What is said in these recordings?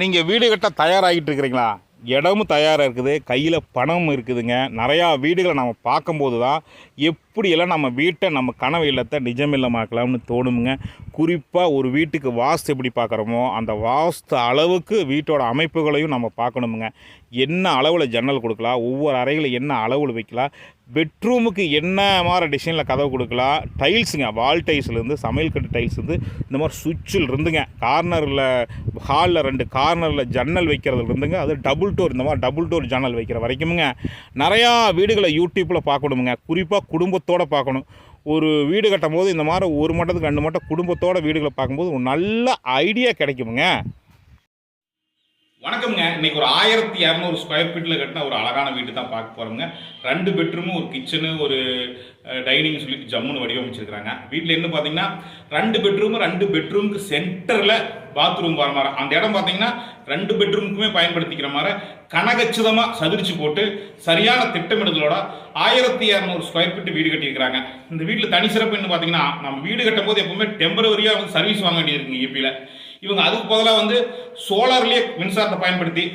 நீங்கள் வீடு கட்ட தயாராகிட்டு இருக்கிறீங்களா? இடமும் தயாராக இருக்குது கையில் பணமும் இருக்குதுங்க. நிறையா வீடுகளை நம்ம பார்க்கும்போது தான் எப்படியெல்லாம் நம்ம வீட்டை நம்ம கனவு இல்லத்தை நிஜமில்லமாக்கலாம்னு தோணுமுங்க. குறிப்பாக ஒரு வீட்டுக்கு வாஸ்து எப்படி பார்க்குறோமோ அந்த வாஸ்து அளவுக்கு வீட்டோட அமைப்புகளையும் நம்ம பார்க்கணுமுங்க. என்ன அளவில் ஜன்னல் கொடுக்கலாம் ஒவ்வொரு அறைகளை என்ன அளவில் வைக்கலாம் பெட்ரூமுக்கு என்ன மாதிரி டிசைனில் கதவு கொடுக்கலாம்? டைல்ஸுங்க வால் டைல்ஸ்லேருந்து சமையல் கட்டு டைல்ஸ்லேருந்து இந்த மாதிரி சுவிட்சில் இருந்துங்க. கார்னரில் ஹாலில் ரெண்டு கார்னரில் ஜன்னல் வைக்கிறதுல இருந்துங்க. அது டபுள் டோர் இந்த மாதிரி டபுள் டோர் ஜன்னல் வைக்கிற வரைக்குமுங்க. நிறையா வீடுகளை யூடியூப்பில் பார்க்கணுமுங்க. குறிப்பாக குடும்பத்தோடு பார்க்கணும். ஒரு வீடு கட்டும் போது இந்த மாதிரி ஒரு மட்டத்துக்கு ரெண்டு மட்டம் குடும்பத்தோட வீடுகளை பார்க்கும்போது ஒரு நல்ல ஐடியா கிடைக்குமுங்க. வணக்கம்ங்க. இன்னைக்கு ஒரு ஆயிரத்தி இரநூறு ஸ்கொயர் ஃபீட்டில் கட்டின ஒரு அழகான வீடு தான் பார்க்க போகிறோங்க ரெண்டு பெட்ரூமு ஒரு கிச்சனு ஒரு டைனிங் சொல்லிட்டு ஜம்முன்னு வடிவமைச்சிருக்கிறாங்க. வீட்டில் என்ன பார்த்தீங்கன்னா ரெண்டு பெட்ரூமு ரெண்டு பெட்ரூமுக்கு சென்டரில் பாத்ரூம் வர மாதிரி. அந்த இடம் பார்த்தீங்கன்னா ரெண்டு பெட்ரூமுக்குமே பயன்படுத்திக்கிற மாதிரி கனகச்சிதமாக சதுரிச்சு போட்டு சரியான திட்டமிடுதலோட ஆயிரத்தி இரநூறு ஸ்கொயர் ஃபீட் வீடு கட்டியிருக்கிறாங்க. இந்த வீட்டில் தனி சிறப்பு என்ன பார்த்தீங்கன்னா நம்ம வீடு கட்டும் போது எப்பவுமே டெம்பரவரியாக வந்து சர்வீஸ் வாங்க வேண்டியிருக்குங்க இபியில் இவங்க அதுக்கு பதிலாக வந்து சோலார்லேயே மின்சாரத்தை பயன்படுத்தி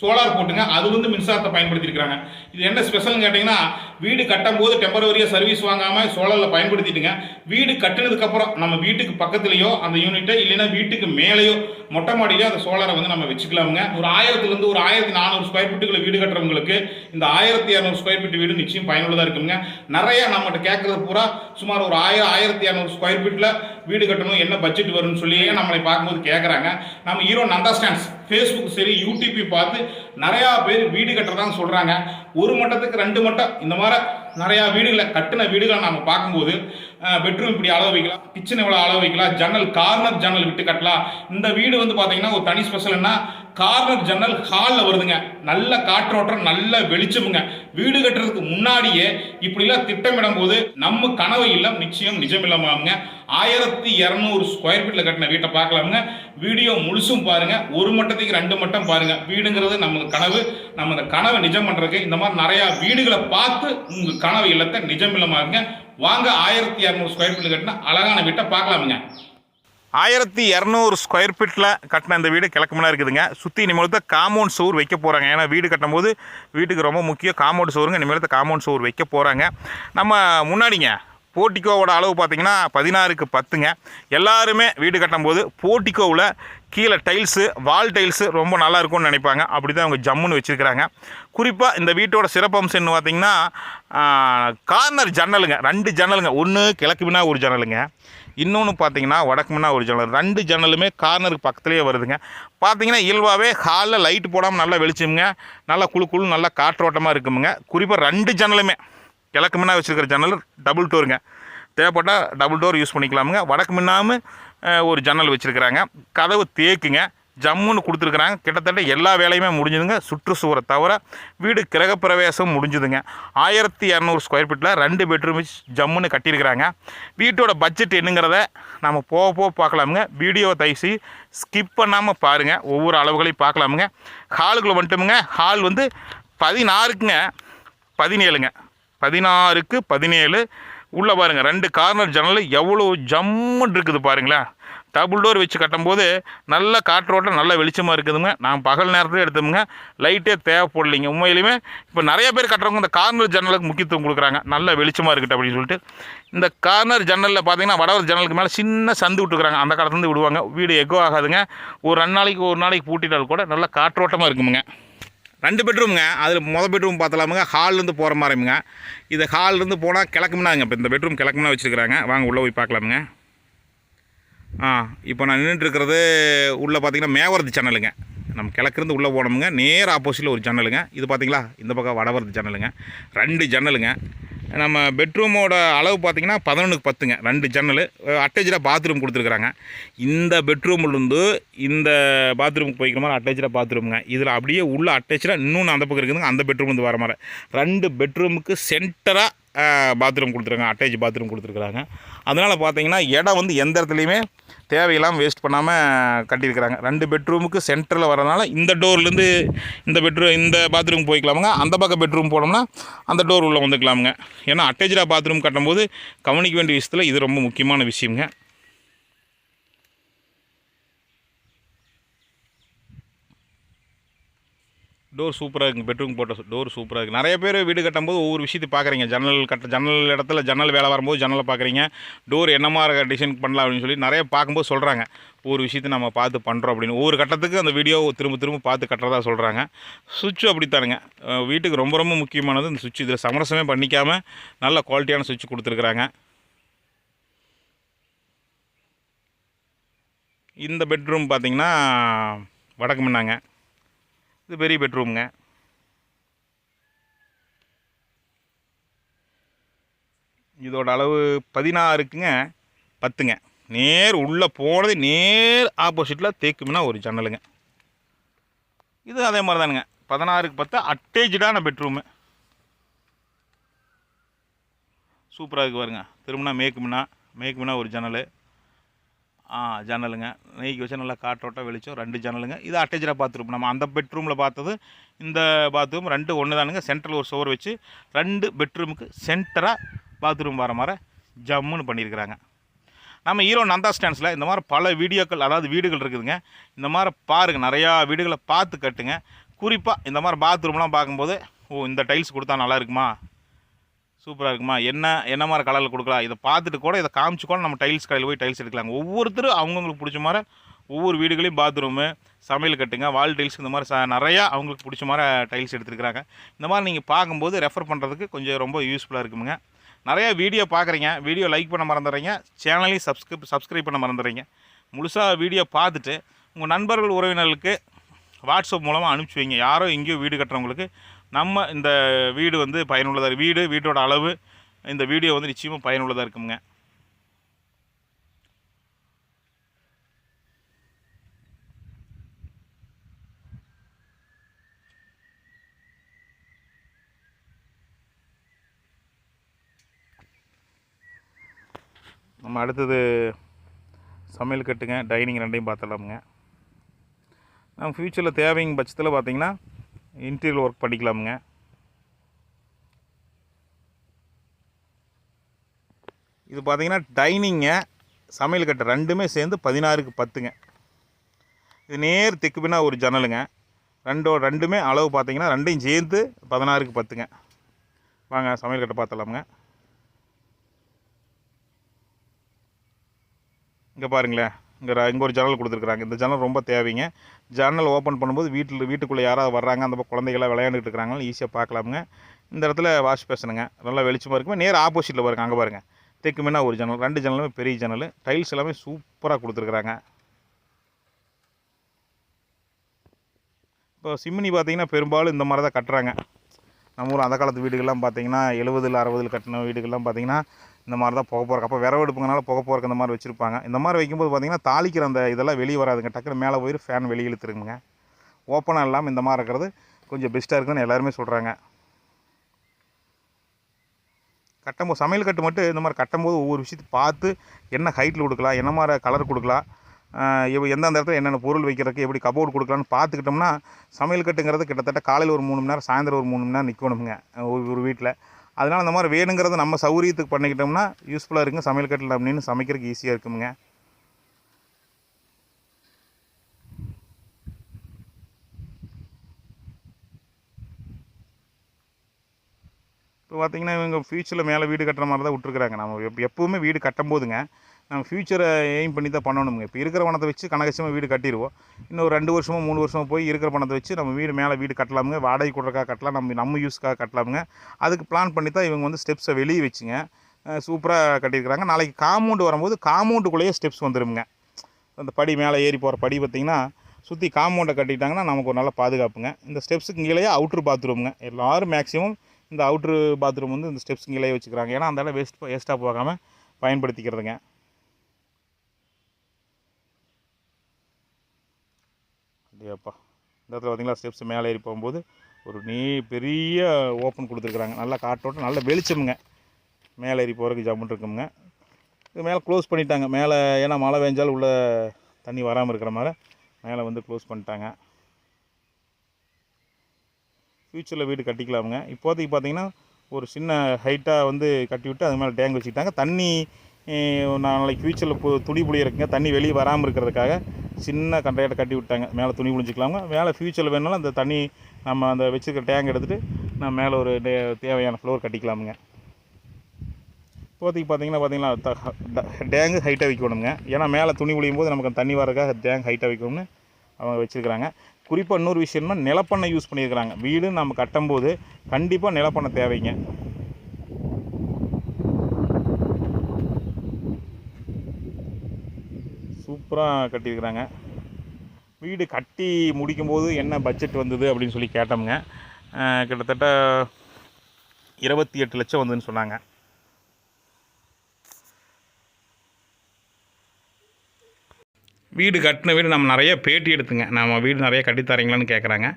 சோலார் போட்டுங்க அது வந்து மின்சாரத்தை பயன்படுத்தியிருக்கிறாங்க. இது என்ன ஸ்பெஷல்னு கேட்டிங்கன்னா வீடு கட்டும் போது டெம்பரவரியாக சர்வீஸ் வாங்காமல் சோலாரில் பயன்படுத்திட்டுங்க. வீடு கட்டினதுக்கப்புறம் நம்ம வீட்டுக்கு பக்கத்துலேயோ அந்த யூனிட்டை இல்லைன்னா வீட்டுக்கு மேலேயோ மொட்டை மாடியிலே அந்த சோலாரை வந்து நம்ம வச்சுக்கலாமுங்க. ஒரு ஆயிரத்துலேருந்து ஒரு ஆயிரத்தி நானூறு ஸ்கொயர் ஃபீட்டுக்குள்ள வீடு கட்டுறவங்களுக்கு இந்த ஆயிரத்தி இரநூறு ஸ்கொயர் ஃபீட் வீடு நிச்சயம் பயனுள்ளதாக இருக்குங்க நிறையா நம்மகிட்ட கேட்குறது பூரா சுமார் ஒரு ஆயிரம் ஆயிரத்தி இரநூறு ஸ்கொயர் ஃபீட்டில் வீடு கட்டணும் என்ன பட்ஜெட் வரும்னு சொல்லி நம்மளை பார்க்கும்போது கேட்குறாங்க நம்ம ஹீரோ அண்டர்ஸ்டாண்ட்ஸ் ஃபேஸ்புக் சரி யூடியூப் பார்த்து நிறையா பேர் வீடு கட்டுறதான்னு சொல்கிறாங்க ஒரு மட்டத்துக்கு ரெண்டு மட்டம் இந்த மாதிரி நிறையா வீடுகளை கட்டின வீடுகளை நம்ம பார்க்கும்போது பெட்ரூம் இப்படி அளவு வைக்கலாம் கிச்சன் இவ்வளோ அளவு வைக்கலாம் ஜன்னல் கார்னர் ஜன்னல் விட்டு கட்டலாம். இந்த வீடு வந்து பார்த்தீங்கன்னா ஒரு தனி ஸ்பெஷல்னா கார்னர் ஜன்னல் ஹாலில் வருதுங்க. நல்ல காற்றோட்டம் நல்ல வெளிச்சமுங்க. வீடு கட்டுறதுக்கு முன்னாடியே இப்படிலாம் திட்டமிடும் போது நம்ம கனவு இல்லம் நிச்சயம் நிஜமில்லமாங்க. ஆயிரத்தி இரநூறு ஸ்கொயர் ஃபீட்டில் கட்டின வீட்டை பார்க்கலாமுங்க. வீடியோ முழுசும் பாருங்க. ஒரு மட்டத்துக்கு ரெண்டு மட்டம் பாருங்க. வீடுங்கிறது நம்ம கனவு. நம்ம அந்த கனவை நிஜம் பண்ணுறதுக்கு இந்த மாதிரி நிறையா வீடுகளை பார்த்து உங்கள் கனவு இல்லத்தை நிஜம் இல்லமாகுங்க வாங்க ஆயிரத்தி இரநூறு ஸ்கொயர் ஃபீட்டில் கட்டின அழகான வீட்டை பார்க்கலாமுங்க. ஆயிரத்தி இரநூறு ஸ்கொயர் ஃபீட்டில் கட்டின இந்த வீடு கிழக்குமெல்லாம் இருக்குதுங்க. சுற்றி இனிமேல் காம்பவுண்ட் சோர் வைக்க போகிறாங்க ஏன்னா வீடு கட்டும்போது வீட்டுக்கு ரொம்ப முக்கியம். காம்பவுண்ட் சோறுங்க இனிமேல் காம்பவுண்ட் சோர் வைக்க போகிறாங்க நம்ம முன்னாடிங்க போர்ட்டிக்கோவோட அளவு பார்த்திங்கன்னா பதினாறுக்கு பத்துங்க. எல்லாருமே வீடு கட்டும்போது போர்ட்டிக்கோவில் கீழே டைல்ஸு வால் டைல்ஸு ரொம்ப நல்லா இருக்கும்னு நினைப்பாங்க. அப்படி தான் அவங்க ஜம்முன்னு வச்சுருக்கிறாங்க. குறிப்பாக இந்த வீட்டோட சிறப்பம்சம்னு பார்த்திங்கன்னா கார்னர் ஜன்னலுங்க. ரெண்டு ஜன்னலுங்க. ஒன்று கிழக்கு மினா ஒரு ஜன்னலுங்க. இன்னொன்று பார்த்தீங்கன்னா வடக்கு ஒரு ஜன்னல். ரெண்டு ஜன்னலுமே கார்னருக்கு பக்கத்துலேயே வருதுங்க. பார்த்தீங்கன்னா இயல்பாகவே ஹாலில் லைட் போடாமல் நல்லா வெளிச்சமுங்க. நல்லா குழு குழு நல்லா காற்றோட்டமாக இருக்குமுங்க. குறிப்பாக ரெண்டு ஜன்னலுமே. கிழக்கு முன்னா வச்சுருக்கிற ஜன்னல் டபுள் டோருங்க தேவைப்பட்டால் டபுள் டோர் யூஸ் பண்ணிக்கலாமுங்க. வடக்கு முன்னாமல் ஒரு ஜன்னல் வச்சுருக்கிறாங்க. கதவு தேக்குங்க. ஜம்முன்னு கொடுத்துருக்குறாங்க. கிட்டத்தட்ட எல்லா வேலையுமே முடிஞ்சுதுங்க. சுற்றுச்சுவரை தவிர வீடு கிரகப்பிரவேசம் முடிஞ்சுதுங்க. ஆயிரத்தி இரநூறு ஸ்கொயர் ஃபீட்டில் ரெண்டு பெட்ரூம் ஜம்முன்னு கட்டியிருக்கிறாங்க. வீட்டோட பட்ஜெட் என்னங்கிறத நம்ம போக போக பார்க்கலாமுங்க வீடியோ தைசி ஸ்கிப் பண்ணாமல் பாருங்கள் ஒவ்வொரு அளவுகளையும் பார்க்கலாமுங்க ஹாலுக்குள்ளே வந்துட்டோமுங்க. ஹால் வந்து பதினாறுக்குங்க. பதினேழுங்க. பதினாறுக்கு பதினேழு. உள்ளே பாருங்கள் ரெண்டு கார்னர் ஜன்னல் எவ்வளோ ஜம்முன்னு இருக்குது பாருங்களேன். டபுள் டோர் வச்சு கட்டும்போது நல்ல காற்றோட்டம் நல்ல வெளிச்சமாக இருக்குதுங்க. நான் பகல் நேரத்தில் எடுத்தோமுங்க லைட்டே தேவைப்படலைங்க. உண்மையிலுமே இப்போ நிறைய பேர் கட்டுறவங்க இந்த கார்னர் ஜன்னலுக்கு முக்கியத்துவம் கொடுக்குறாங்க. நல்ல வெளிச்சமாக இருக்கட்டும் அப்படின்னு சொல்லிட்டு. இந்த கார்னர் ஜன்னலில் பார்த்தீங்கன்னா வடவர் ஜன்னலுக்கு மேலே சின்ன சந்து விட்டுக்கிறாங்க அந்த காலத்துலேருந்து விடுவாங்க. வீடு எக்கோ ஆகாதுங்க. ஒரு ரெண்டு நாளைக்கு ஒரு நாளைக்கு பூட்டிட்டால் கூட நல்ல காற்றோட்டமாக இருக்குமுங்க. ரெண்டு பெட்ரூமுங்க. அதில் மொதல் பெட்ரூம் பார்த்தலாமுங்க ஹால்லேருந்து போகிற மாதிரிங்க இது ஹால்லேருந்து போனால் கிழக்குமுனாங்க இப்போ இந்த பெட்ரூம் கிழக்குமுனா வச்சுருக்கிறாங்க. வாங்க உள்ளே போய் பார்க்கலாமுங்க ஆ இப்போ நான் நின்றுட்டு இருக்கிறது உள்ளே பார்த்தீங்கன்னா மேவரது ஜன்னலுங்க நம்ம கிழக்குருந்து உள்ளே போனோமுங்க. நேர் ஆப்போசிட்டில் ஒரு ஜன்னலுங்க இது பார்த்தீங்களா இந்த பக்கம் வடவரது ஜன்னலுங்க ரெண்டு ஜன்னலுங்க நம்ம பெட்ரூமோட அளவு பார்த்தீங்கன்னா பதினொன்றுக்கு பத்துங்க. ரெண்டு ஜன்னல் அட்டேச்சாக பாத்ரூம் கொடுத்துருக்குறாங்க. இந்த பெட்ரூம்லேருந்து இந்த பாத்ரூமுக்கு போய்க்கிற மாதிரி அட்டேச்சாக பாத்ரூமுங்க இதில் அப்படியே உள்ள அட்டேச்சாக இன்னொன்று அந்த பக்கம் இருக்குதுங்க அந்த பெட்ரூம்லேருந்து வர மாதிரி. ரெண்டு பெட்ரூமுக்கு சென்டராக பாத்ரூம் கொடுத்துருக்காங்க அட்டேச் பாத்ரூம் கொடுத்துருக்குறாங்க. அதனால் பார்த்தீங்கன்னா இடம் வந்து எந்த இடத்துலையுமே தேவையில்லாமல் வேஸ்ட் பண்ணாமல் கட்டியிருக்கிறாங்க. ரெண்டு பெட்ரூமுக்கு சென்டரில் வரனால இந்த டோர்லேருந்து இந்த பெட்ரூம் இந்த பாத்ரூம் போய்க்கலாமுங்க. அந்த பக்கம் பெட்ரூம் போனோம்னா அந்த டோர் உள்ளே வந்துக்கலாமுங்க. ஏன்னா அட்டேஜாக பாத்ரூம் கட்டும்போது கவனிக்க வேண்டிய விஷயத்தில் இது ரொம்ப முக்கியமான விஷயங்க டோர் சூப்பராக இருக்குது பெட்ரூம் போட்ட டோர் சூப்பராக இருக்குது நிறைய பேர் வீடு கட்டும்போது ஒவ்வொரு விஷயத்தை பார்க்குறீங்க ஜன்னல் கட்ட ஜன்னல் இடத்துல ஜன்னல் வேலை வரும்போது ஜன்னலை பார்க்குறீங்க டோர் என்னமா இருக்க டிசைன் பண்ணலாம் அப்படின்னு சொல்லி நிறைய பார்க்கும்போது சொல்கிறாங்க ஒவ்வொரு விஷயத்தை நம்ம பார்த்து பண்ணுறோம் அப்படின்னு. ஒவ்வொரு கட்டத்துக்கு அந்த வீடியோ திரும்ப திரும்ப பார்த்து கட்டுறதா சொல்கிறாங்க சுவிட்சு அப்படித்தானுங்க. வீட்டுக்கு ரொம்ப ரொம்ப முக்கியமானது இந்த சுவிட்ச் இதில் சமரசமே பண்ணிக்காமல் நல்ல குவாலிட்டியான சுவிட்ச் கொடுத்துருக்குறாங்க. இந்த பெட்ரூம் பார்த்தீங்கன்னா வடக்கு முன்னாங்க. இது பெரிய பெட்ரூம்ங்க. இதோட அளவு பதினாறுக்குங்க பத்துங்க. நேர் உள்ளே போனது நேர் ஆப்போசிட்டில் தேக்குமினா ஒரு ஜன்னலுங்க. இது அதே மாதிரி தானுங்க பதினாறுக்கு பத்து அட்டேஜான பெட்ரூமு சூப்பராக இருக்கு பாருங்க. திரும்பினா மேக்கும்னா மேக்கும்னா ஒரு ஜன்னல். ஜன்னலுங்க. நெய்க்கு வச்சு நல்லா காற்றோட்டம் வெளிச்சம் ரெண்டு ஜன்னலுங்க. இது அட்டேஜாக பாத்ரூம். நம்ம அந்த பெட்ரூமில் பார்த்தது இந்த பாத்ரூம். ரெண்டு ஒன்று தானுங்க. சென்டரில் ஒரு சுவர் வச்சு ரெண்டு பெட்ரூமுக்கு சென்டராக பாத்ரூம் வர மாதிரி ஜம்முன்னு பண்ணியிருக்கிறாங்க. நம்ம ஹீரோ நந்தா ஸ்டாண்ட்ஸில் இந்த மாதிரி பல வீடியோக்கள் அதாவது வீடுகள் இருக்குதுங்க. இந்த மாதிரி பாருங்கள் நிறையா வீடுகளை பார்த்து கட்டுங்க. குறிப்பாக இந்த மாதிரி பாத்ரூம்லாம் பார்க்கும்போது ஓ இந்த டைல்ஸ் கொடுத்தா நல்லா இருக்குமா? சூப்பராக இருக்குமா? என்ன என்ன மாதிரி கலரில் கொடுக்கலாம்? இதை பார்த்துட்டு கூட இதை காமிச்சு கூட நம்ம டைல்ஸ் கடையில் போய் டைல்ஸ் எடுக்கலாங்க. ஒவ்வொருத்தரும் அவங்கவுங்களுக்கு பிடிச்ச மாதிரி ஒவ்வொரு வீடுகளையும் பாத்ரூமு சமையல் கட்டுங்க வால் டைல்ஸ் இந்த மாதிரி ச நிறையா அவங்களுக்கு பிடிச்ச மாதிரி டைல்ஸ் எடுத்துருக்குறாங்க. இந்த மாதிரி நீங்கள் பார்க்கும்போது ரெஃபர் பண்ணுறதுக்கு கொஞ்சம் ரொம்ப யூஸ்ஃபுல்லாக இருக்குங்க நிறையா வீடியோ பார்க்குறீங்க. வீடியோ லைக் பண்ண மறந்துடுறீங்க. சேனலையும் சப்ஸ்கிரைப் சப்ஸ்கிரைப் பண்ண மறந்துடுறீங்க. முழுசாக வீடியோ பார்த்துட்டு உங்கள் நண்பர்கள் உறவினர்களுக்கு வாட்ஸ்அப் மூலமாக அனுப்பிச்சி வைங்க. யாரோ எங்கேயோ வீடு கட்டுறவங்களுக்கு நம்ம இந்த வீடு வந்து பயனுள்ளதாக வீடு வீட்டோட அளவு இந்த வீடியோ வந்து நிச்சயமாக பயனுள்ளதாக இருக்குங்க நம்ம அடுத்தது சமையல் கட்டுங்க. டைனிங் ரெண்டையும் பார்த்துடலாமுங்க. நம்ம ஃப்யூச்சரில் தேவைங்க பட்சத்தில் பார்த்திங்கன்னா இன்டீரியல் ஒர்க் பண்ணிக்கலாமுங்க. இது பார்த்தீங்கன்னா டைனிங்க சமையல் கட்டை ரெண்டுமே சேர்ந்து பதினாறுக்கு பத்துங்க. இது நேர் தெக்கு பின்னா ஒரு ஜன்னலுங்க. ரெண்டோ ரெண்டுமே அளவு பார்த்தீங்கன்னா ரெண்டையும் சேர்ந்து பதினாறுக்கு பத்துங்க. வாங்க சமையல் கட்டை பார்த்தலாமுங்க இங்கே பாருங்களேன். இங்கே இங்கே ஒரு ஜன்னல் கொடுத்துருக்குறாங்க. இந்த ஜன்னல் ரொம்ப தேவைங்க. ஜன்னல் ஓப்பன் பண்ணும்போது வீட்டில் வீட்டுக்குள்ளே யாராவது வர்றாங்க அந்த குழந்தைகளாம் விளையாண்டுட்டு இருக்கிறாங்கன்னு ஈஸியாக பார்க்கலாமுங்க. இந்த இடத்துல வாஷ் பேசணுங்க நல்லா வெளிச்சமாக இருக்குமே நேர் ஆப்போசிட்டில் பாருங்கள் அங்கே பாருங்கள் தெற்குமேனா ஒரு ஜன்னல் ரெண்டு ஜன்னலுமே பெரிய ஜன்னல். டைல்ஸ் எல்லாமே சூப்பராக கொடுத்துருக்குறாங்க. இப்போ சிம்னி பார்த்தீங்கன்னா பெரும்பாலும் இந்த மாதிரி தான் கட்டுறாங்க. நம்ம ஊர் அந்த காலத்து வீடுகள்லாம் பார்த்தீங்கன்னா எழுபதில் அறுபதில் கட்டின வீடுகள்லாம் பார்த்தீங்கன்னா இந்த மாதிரி தான் புகை போகிறக்கு அப்போ விரவு எடுப்புங்கனால புகை போகிறக்கு இந்த மாதிரி வச்சுருப்பாங்க. இந்த மாதிரி வைக்கும்போது பார்த்திங்கன்னா தாளிக்கிற அந்த இதெல்லாம் வெளியே வராதுங்க. டக்குனு மேலே போயிட்டு ஃபேன் வெளியே இழுத்துருங்க ஓப்பனாக இல்லாமல் இந்த மாதிரி இருக்கிறது கொஞ்சம் பெஸ்ட்டாக இருக்குன்னு எல்லாருமே சொல்கிறாங்க கட்டும்போது சமையல் கட்டு மட்டும் இந்த மாதிரி கட்டும்போது ஒவ்வொரு விஷயத்தை பார்த்து என்ன ஹைட்டில் கொடுக்கலாம் என்ன மாதிரி கலர் கொடுக்கலாம் எந்தெந்த இடத்துல என்னென்ன பொருள் வைக்கிறதுக்கு எப்படி கபோர்டு கொடுக்கலான்னு பார்த்துக்கிட்டோம்னா சமையல் கட்டுங்கிறது கிட்டத்தட்ட காலையில் ஒரு மூணு மணி நேரம் சாயந்தரம் ஒரு மூணு மணி நேரம் நிற்கணுங்க ஒவ்வொரு ஒரு வீட்டில் அதனால் அந்த மாதிரி வேணுங்கிறத நம்ம சௌரியத்துக்கு பண்ணிக்கிட்டோம்னா யூஸ்ஃபுல்லாக இருக்குங்க சமையல் கட்டில் அப்படின்னு சமைக்கிறதுக்கு ஈஸியாக இருக்குங்க. இப்போ பார்த்தீங்கன்னா இவங்க ஃப்யூச்சரில் மேலே வீடு கட்டுற மாதிரி தான் விட்ருக்குறாங்க நம்ம எப் எப்போவுமே வீடு கட்டும் போதுங்க நம்ம ஃப்யூச்சரை எய்ம் பண்ணி தான் பண்ணணுங்க இப்போ இருக்கிற பணத்தை வச்சு கனகச்சமாக வீடு கட்டிடுவோம். இன்னும் ஒரு ரெண்டு வருஷமோ மூணு வருஷமோ போய் இருக்கிற பணத்தை வச்சு நம்ம வீடு மேலே வீடு கட்டலாமுங்க. வாடகை கொடுறக்காக கட்டலாம். நம்ம நம்ம யூஸ்க்காக கட்டலாமுங்க. அதுக்கு பிளான் பண்ணி தான் இவங்க வந்து ஸ்டெப்ஸை வெளியே வச்சுங்க. சூப்பராக கட்டியிருக்கிறாங்க. நாளைக்கு காம்பவுண்டு வரும்போது காம்பவுண்டுக்குள்ளேயே ஸ்டெப்ஸ் வந்துடுங்க அந்த படி மேலே ஏறி போகிற படி பார்த்திங்கன்னா சுற்றி காம்பவுண்டை கட்டிட்டாங்கன்னா நமக்கு ஒரு நல்ல பாதுகாப்புங்க. இந்த ஸ்டெப்ஸுக்கு கீழேயே அவுட்ரு பாத்ரூமுங்க எல்லோரும் மேக்ஸிமம் இந்த அவுட்ரு பாத்ரூம் வந்து இந்த ஸ்டெப்ஸ் கீழே வச்சுக்கிறாங்க. ஏன்னா அந்த இடம் வேஸ்ட் வேஸ்ட்டாக போகாமல் பயன்படுத்திக்கிறதுங்க. அப்படியாப்பா இந்த இடத்துல பார்த்தீங்களா ஸ்டெப்ஸ் மேலே ஏறி போகும்போது ஒரு நீ பெரிய ஓப்பன் கொடுத்துருக்குறாங்க. நல்லா காட்டோட்டம் நல்ல வெளிச்சமுங்க. மேலே ஏறி போகிறதுக்கு ஜம்முன் இருக்குங்க இது மேலே க்ளோஸ் பண்ணிட்டாங்க. மேலே ஏன்னா மழை பெஞ்சாலும் உள்ள தண்ணி வராமல் இருக்கிற மாதிரி மேலே வந்து க்ளோஸ் பண்ணிட்டாங்க. ஃப்யூச்சரில் வீடு கட்டிக்கலாமுங்க. இப்போதைக்கு பார்த்தீங்கன்னா ஒரு சின்ன ஹைட்டாக வந்து கட்டி விட்டு அது மேலே டேங்க் வச்சுக்கிட்டாங்க. தண்ணி நாளைக்கு ஃப்யூச்சரில் இப்போ துடி புளி இருக்குங்க தண்ணி வெளியே வராமல் இருக்கிறதுக்காக சின்ன கண்டையாட்ட கட்டி விட்டாங்க. மேலே துணி புழிஞ்சிக்கலாங்க. மேலே ஃப்யூச்சரில் வேணாலும் அந்த தண்ணி நம்ம அந்த வச்சுருக்க டேங்க் எடுத்துகிட்டு நம்ம மேலே ஒரு டே- தேவையான ஃப்ளோர் கட்டிக்கலாமுங்க. இப்போதைக்கு பார்த்தீங்கன்னா பார்த்தீங்கன்னா டேங்கு ஹைட்டாக வைக்கணுங்க ஏன்னா மேலே துணி புழியும் போது நமக்கு தண்ணி வரக்காக டேங்க் ஹைட்டாக வைக்கணும்னு அவங்க வச்சுருக்கிறாங்க. குறிப்பாக இன்னொரு விஷயம்னா நிலப்பண்ணை யூஸ் பண்ணியிருக்கிறாங்க. வீடு நம்ம கட்டும்போது கண்டிப்பாக நிலப்பண்ணை தேவைங்க. சூப்பராக கட்டியிருக்கிறாங்க. வீடு கட்டி முடிக்கும்போது என்ன பட்ஜெட் வந்தது அப்படின்னு சொல்லி கேட்டோம்ங்க. கிட்டத்தட்ட இருபத்தி எட்டு லட்சம் வந்ததுன்னு சொன்னாங்க. வீடு கட்டின வீடு நம்ம நிறைய பேட்டி எடுத்துங்க. நம்ம வீடு நிறைய கட்டி தரீங்களான்னு கேட்குறாங்க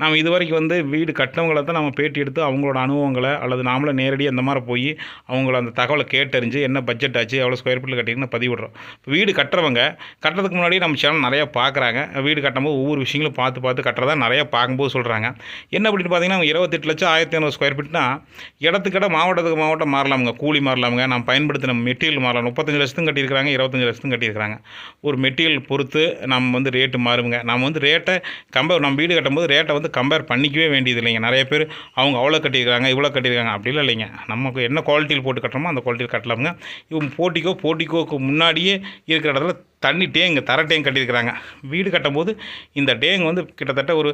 நம்ம இது வரைக்கும் வந்து வீடு கட்டினவங்கள தான் நம்ம பேட்டி எடுத்து அவங்களோட அனுபவங்களை அல்லது நாமளும் நேரடியாக அந்த மாதிரி போய் அவங்கள அந்த தகவலை கேட்டறிஞ்சு என்ன பட்ஜெட் ஆச்சு எவ்வளோ ஸ்கொயர் ஃபீட்டில் கட்டிங்கன்னு பதிவிடுறோம். வீடு கட்டுறவங்க கட்டுறதுக்கு முன்னாடி நம்ம சேனல் நிறையா பார்க்குறாங்க வீடு கட்டும்போது ஒவ்வொரு விஷயங்களும் பார்த்து பார்த்து கட்டுறதா நிறையா பார்க்கும்போது சொல்கிறாங்க என்ன அப்படின்னு பார்த்தீங்கன்னா இருபத்தெட்டு லட்சம் ஆயிரத்தி ஐநூறு ஸ்கொயர் ஃபீட்னா இடத்துக்கிட்ட மாவட்டத்துக்கு மாவட்டம் மாறலாமுங்க. கூலி மாறலாமுங்க. நம்ம பயன்படுத்தின மெட்டீரியல் மாறலாம். முப்பத்தஞ்சு லட்சத்துக்கும் கட்டியிருக்கிறாங்க இருபத்தஞ்சு லட்சத்துக்கும் கட்டியிருக்கிறாங்க. ஒரு மெட்டீரியல் பொறுத்து நம்ம வந்து ரேட்டு மாறுங்க. நம்ம வந்து ரேட்டை கம்பேர் நம்ம வீடு கட்டும்போது ரேட்டை வந்து கம்பேர் பண்ணிக்கவே வேண்டியது இல்லைங்க. நிறைய பேர் அவங்க அவ்வளோ கட்டியிருக்காங்க இவ்வளோ கட்டியிருக்காங்க. அப்படிலாம் இல்லைங்க. நமக்கு என்ன குவாலிட்டியில் போட்டு கட்டுறோமோ அந்த குவாலிட்டியில் கட்டலாமுங்க. இவங்க போட்டிக்கோ போட்டிக்கோக்கு முன்னாடியே இருக்கிற இடத்துல தண்ணி டேங்கு தர டேங்க் கட்டியிருக்கிறாங்க. வீடு கட்டும்போது இந்த டேங்கு வந்து கிட்டத்தட்ட ஒரு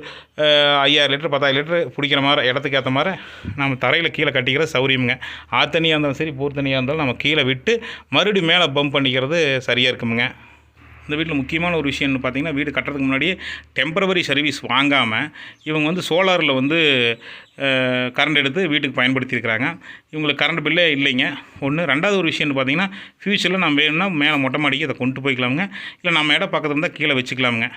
ஐயாயிரம் லிட்டர் பத்தாயிரம் லிட்டர் பிடிக்கிற மாதிரி இடத்துக்கு ஏற்ற மாதிரி நம்ம தரையில் கீழே கட்டிக்கிற சௌரியமுங்க ஆத்தனியாக இருந்தாலும் சரி போர் தண்ணியாக இருந்தாலும் நம்ம கீழே விட்டு மறுபடியும் மேலே பம்ப் பண்ணிக்கிறது சரியாக இருக்குமுங்க. இந்த வீட்டில் முக்கியமான ஒரு விஷயம்னு பார்த்தீங்கன்னா வீடு கட்டுறதுக்கு முன்னாடியே டெம்பரவரி சர்வீஸ் வாங்காமல் இவங்க வந்து சோலாரில் வந்து கரண்ட் எடுத்து வீட்டுக்கு பயன்படுத்தியிருக்கிறாங்க. இவங்களுக்கு கரண்ட் பில்லே இல்லைங்க. ஒன்று ரெண்டாவது ஒரு விஷயம்னு பார்த்தீங்கன்னா ஃப்யூச்சரில் நம்ம வேணும்னா மேலே மொட்டை மாடிக்கு இதை கொண்டு போய்க்கலாமுங்க. இல்லை நம்ம இடம் பக்கத்தில் இருந்தால் கீழே வச்சுக்கலாமுங்க.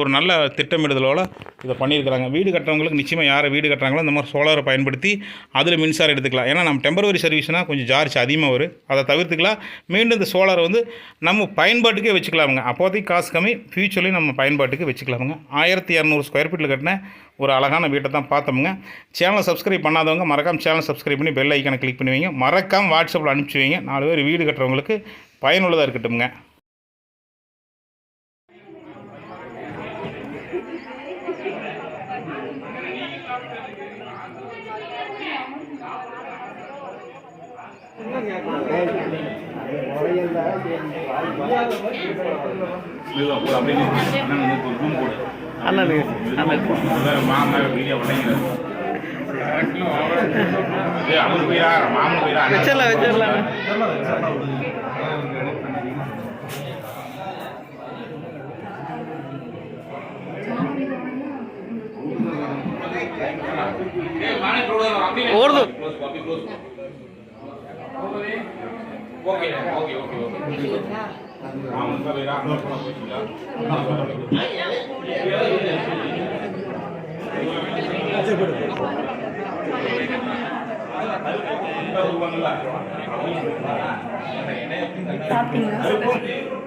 ஒரு நல்ல திட்டமிடுதலோடு இதை பண்ணியிருக்கிறாங்க. வீடு கட்டுறவங்களுக்கு நிச்சயமாக யாரை வீடு கட்டுறாங்களோ இந்த மாதிரி சோலாரை பயன்படுத்தி அதில் மின்சாரம் எடுத்துக்கலாம். ஏன்னா நம்ம டெம்பரவரி சர்வீஸ்னால் கொஞ்சம் சார்ஜ் அதிகமாக வரும். அதை தவிர்த்துக்கலாம். மீண்டும் இந்த சோலாரை வந்து நம்ம பயன்பாட்டுக்கே வச்சுக்கலாமுங்க. அப்போதைக்கு காசு கம்மி. ஃப்யூச்சர்லேயும் நம்ம பயன்பாட்டுக்கு வச்சுக்கலாமுங்க. ஆயிரத்தி இரநூறு ஸ்கொயர் ஃபீட்டில் கட்டின ஒரு அழகான வீட்டை தான் பார்த்தோமுங்க. சேனலை சப்ஸ்கிரைப் பண்ணாதவங்க மறக்காம சேனல் சப்ஸ்கிரைப் பண்ணி பெல் ஐக்கனை கிளிக் பண்ணி வைங்க வாட்ஸ்அப்பில் அனுப்பிச்சி வைங்க. நாலு பேர் வீடு கட்டுறவங்களுக்கு பயனுள்ளதாக இருக்கட்டும்ங்க. வச்சிடலாம் வச்சிடலாம். ஓடுது. ஓகே ஓகே ஓகே ஓகே சாப்பிட்டீங்களா?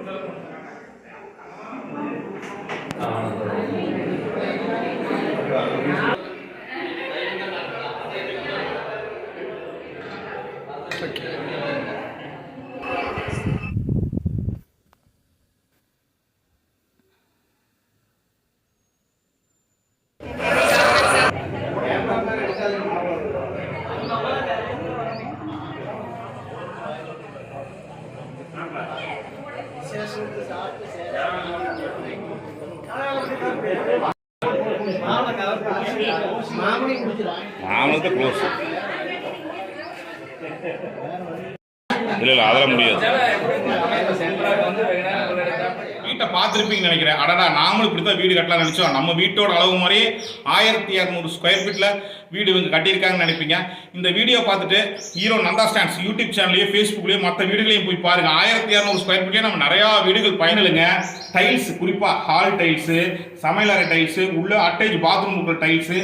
இல்லை இல்லை அதெல்லாம் முடியாது. வீட்டை பார்த்துருப்பீங்கன்னு நினைக்கிறேன். அடடா நாமளும் இப்படி தான் வீடு கட்டலாம் நினச்சோம். நம்ம வீட்டோட அளவு மாதிரியே ஆயிரத்தி இரநூறு ஸ்கொயர் ஃபீட்டில் வீடு இவங்க கட்டியிருக்காங்கன்னு நினைப்பீங்க. இந்த வீடியோ பார்த்துட்டு ஹீரோ நந்தா ஸ்டாண்ட்ஸ் யூடியூப் சேனல்லையோ ஃபேஸ்புக்லேயோ மற்ற வீடுகளையும் போய் பாருங்க. ஆயிரத்தி இரநூறு ஸ்கொயர் ஃபீட்லேயே நம்ம நிறையா வீடுகள் பயனில்லைங்க. டைல்ஸ் குறிப்பாக ஹால் டைல்ஸு சமையலறை டைல்ஸு உள்ள அட்டேஜ் பாத்ரூம் இருக்கிற டைல்ஸு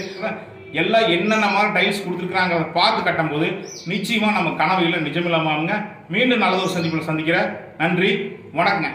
எல்லாம் என்னென்ன மாதிரி டைல்ஸ் கொடுத்துருக்குறாங்க அதை பார்த்து கட்டும்போது நிச்சயமாக நம்ம கனவு இல்லை நிஜமில்லாமாங்க மீண்டும் நல்லதொரு சந்திப்பில் சந்திக்கிறேன். நன்றி வணக்கங்க.